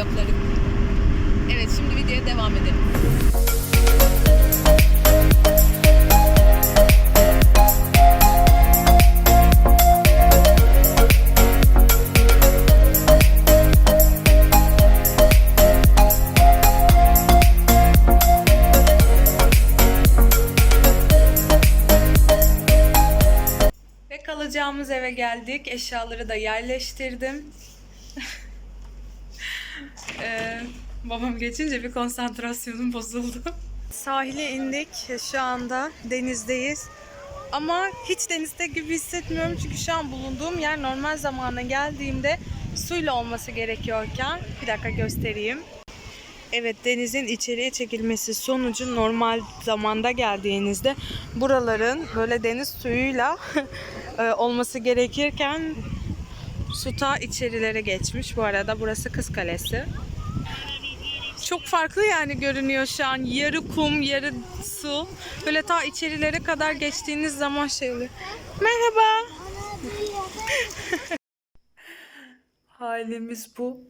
Vloglarım. Evet şimdi videoya devam edelim. Kalacağımız eve geldik. Eşyaları da yerleştirdim. Ee, babam geçince bir konsantrasyonum bozuldu. Sahile indik. Şu anda denizdeyiz. Ama hiç denizde gibi hissetmiyorum çünkü şu an bulunduğum yer normal zamana geldiğimde suyla olması gerekiyorken bir dakika göstereyim. Evet denizin içeriye çekilmesi sonucu normal zamanda geldiğinizde buraların böyle deniz suyuyla e, olması gerekirken su ta içerilere geçmiş. Bu arada burası Kız Kalesi. Çok farklı yani görünüyor şu an. Yarı kum, yarı su. Böyle ta içerilere kadar geçtiğiniz zaman şey oluyor. Merhaba. Halimiz bu.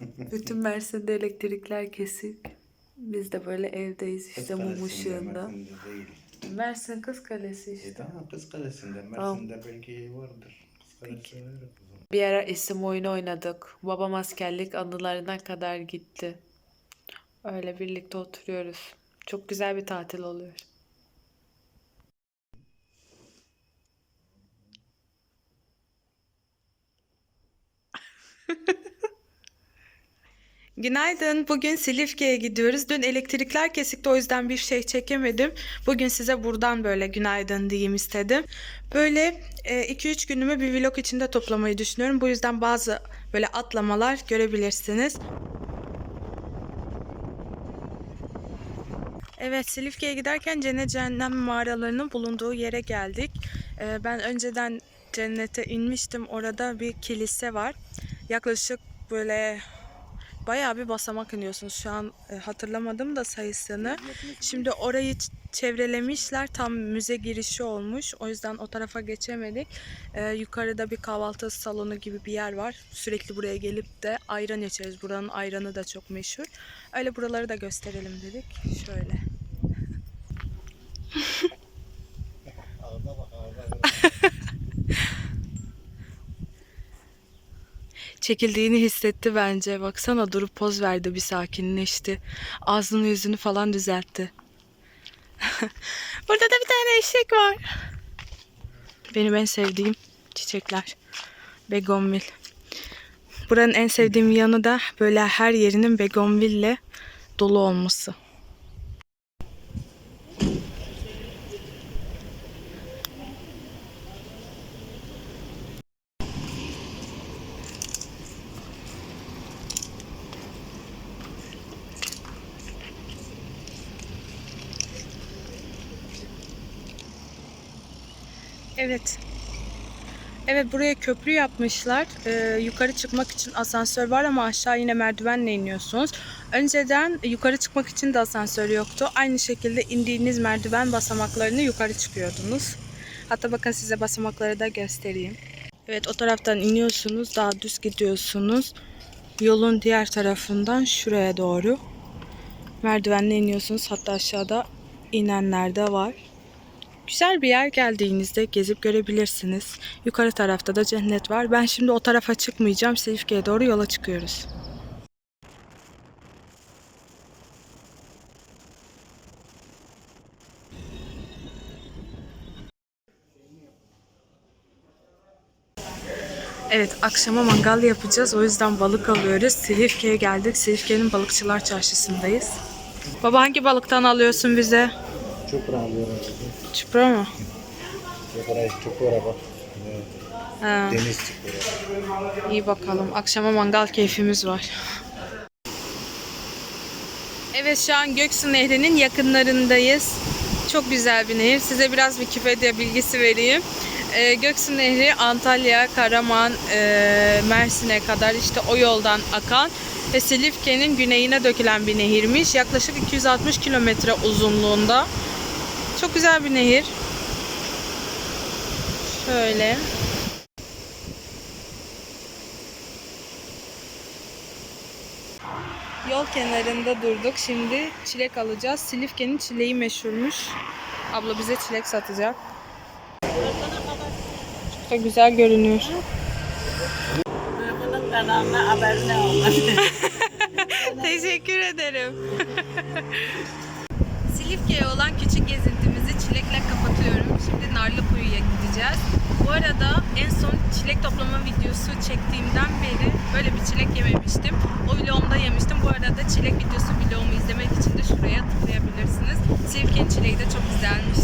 Bütün Mersin'de elektrikler kesik. Biz de böyle evdeyiz işte mum ışığında. Mersin Kız Kalesi E işte. tamam Kız Kalesi'nde. Mersin'de belki vardır. Kız Kalesi. Bir ara isim oyunu oynadık. Babam askerlik anılarına kadar gitti. Öyle birlikte oturuyoruz. Çok güzel bir tatil oluyor. Günaydın. Bugün Silifke'ye gidiyoruz. Dün elektrikler kesikti o yüzden bir şey çekemedim. Bugün size buradan böyle günaydın diyeyim istedim. Böyle 2-3 günümü bir vlog içinde toplamayı düşünüyorum. Bu yüzden bazı böyle atlamalar görebilirsiniz. Evet Silifke'ye giderken Cennet Cehennem mağaralarının bulunduğu yere geldik. Ee, ben önceden cennete inmiştim. Orada bir kilise var. Yaklaşık böyle bayağı bir basamak iniyorsunuz. Şu an e, hatırlamadım da sayısını. Şimdi orayı çevrelemişler. Tam müze girişi olmuş. O yüzden o tarafa geçemedik. Ee, yukarıda bir kahvaltı salonu gibi bir yer var. Sürekli buraya gelip de ayran içeriz. Buranın ayranı da çok meşhur. Öyle buraları da gösterelim dedik. Şöyle. Çekildiğini hissetti bence. Baksana durup poz verdi bir sakinleşti. Ağzını yüzünü falan düzeltti. Burada da bir tane eşek var. Benim en sevdiğim çiçekler. Begonvil. Buranın en sevdiğim yanı da böyle her yerinin begonville dolu olması. Evet. Evet buraya köprü yapmışlar. Ee, yukarı çıkmak için asansör var ama aşağı yine merdivenle iniyorsunuz. Önceden yukarı çıkmak için de asansör yoktu. Aynı şekilde indiğiniz merdiven basamaklarını yukarı çıkıyordunuz. Hatta bakın size basamakları da göstereyim. Evet o taraftan iniyorsunuz. Daha düz gidiyorsunuz. Yolun diğer tarafından şuraya doğru. Merdivenle iniyorsunuz. Hatta aşağıda inenler de var. Güzel bir yer geldiğinizde gezip görebilirsiniz. Yukarı tarafta da cennet var. Ben şimdi o tarafa çıkmayacağım. Silifke'ye doğru yola çıkıyoruz. Evet, akşama mangal yapacağız. O yüzden balık alıyoruz. Silifke'ye geldik. Silifke'nin balıkçılar çarşısındayız. Baba hangi balıktan alıyorsun bize? Çupra alıyorum. Çupra mı? Çupra, çupra bak. Ha. Deniz çupra. İyi bakalım. Akşama mangal keyfimiz var. Evet şu an Göksu Nehri'nin yakınlarındayız. Çok güzel bir nehir. Size biraz Wikipedia bilgisi vereyim. Ee, Göksu Nehri Antalya, Karaman, e, Mersin'e kadar işte o yoldan akan ve Silifke'nin güneyine dökülen bir nehirmiş. Yaklaşık 260 kilometre uzunluğunda. Çok güzel bir nehir. Şöyle. Yol kenarında durduk. Şimdi çilek alacağız. Silifke'nin çileği meşhurmuş. Abla bize çilek satacak. Çok da güzel görünüyor. Duygunun kanalına haberine olmaz. Teşekkür ederim. Silifke'ye olan küçük gezintimizi çilekle kapatıyorum. Şimdi Narlıkuyu'ya gideceğiz. Bu arada en son çilek toplama videosu çektiğimden beri böyle bir çilek yememiştim. O vlogumda yemiştim. Bu arada çilek videosu vlogumu izlemek için de şuraya tıklayabilirsiniz. Silifke'nin çileği de çok güzelmiş.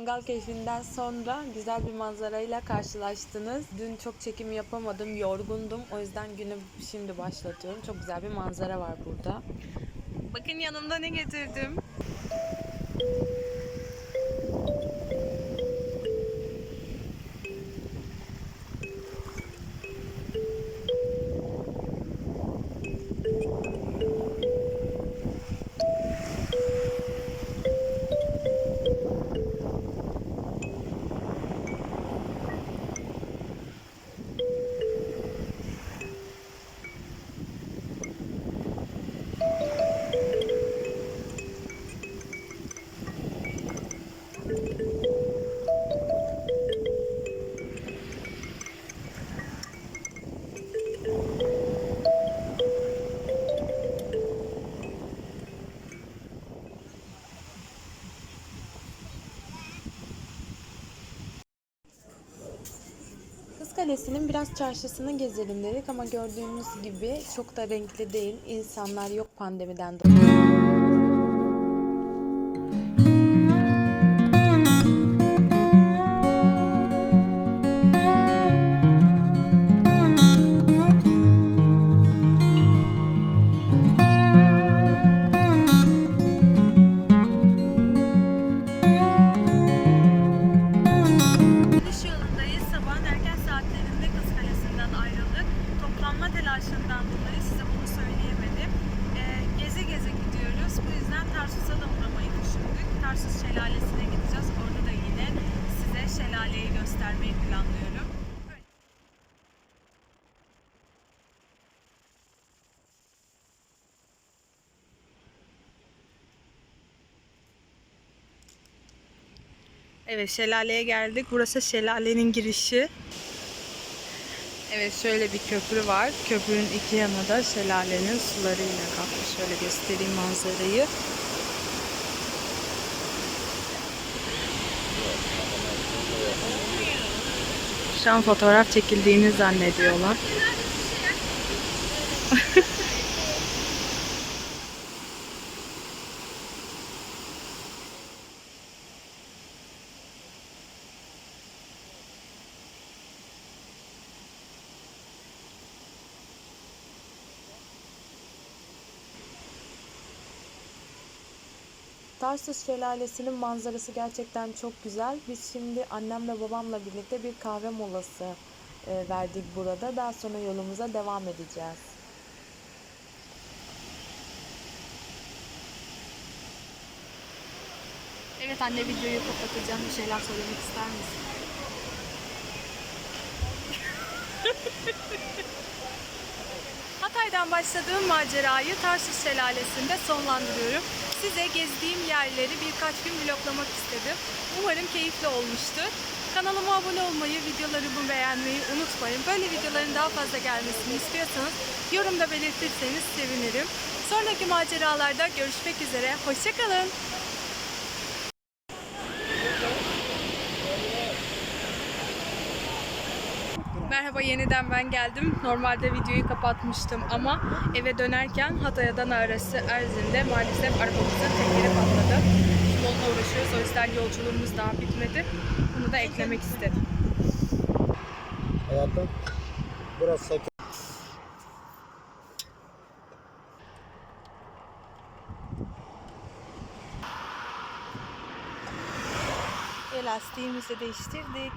Mangal keyfinden sonra güzel bir manzarayla karşılaştınız. Dün çok çekim yapamadım, yorgundum. O yüzden günü şimdi başlatıyorum. Çok güzel bir manzara var burada. Bakın yanımda ne getirdim. Kalesi'nin biraz çarşısını gezelim dedik ama gördüğünüz gibi çok da renkli değil. İnsanlar yok pandemiden dolayı. Evet şelaleye geldik. Burası şelalenin girişi. Evet şöyle bir köprü var. Köprünün iki yanı da şelalenin sularıyla kaplı. Şöyle göstereyim manzarayı. Şu an fotoğraf çekildiğini zannediyorlar. Tarsus Şelalesi'nin manzarası gerçekten çok güzel. Biz şimdi annemle babamla birlikte bir kahve molası e, verdik burada. Daha sonra yolumuza devam edeceğiz. Evet Evet anne videoyu kapatacağım. Bir şeyler söylemek ister misin? Hatay'dan başladığım macerayı Tarsus Şelalesi'nde sonlandırıyorum. Size gezdiğim yerleri birkaç gün vloglamak istedim. Umarım keyifli olmuştur. Kanalıma abone olmayı, videolarımı beğenmeyi unutmayın. Böyle videoların daha fazla gelmesini istiyorsanız yorumda belirtirseniz sevinirim. Sonraki maceralarda görüşmek üzere. Hoşçakalın. Merhaba yeniden ben geldim. Normalde videoyu kapatmıştım ama eve dönerken Hatay'dan arası Erzin'de maalesef arabamızın tekeri patladı. Yolda uğraşıyoruz o yüzden yolculuğumuz daha bitmedi. Bunu da eklemek istedim. Hayatım biraz sakin. Elastiğimizi değiştirdik.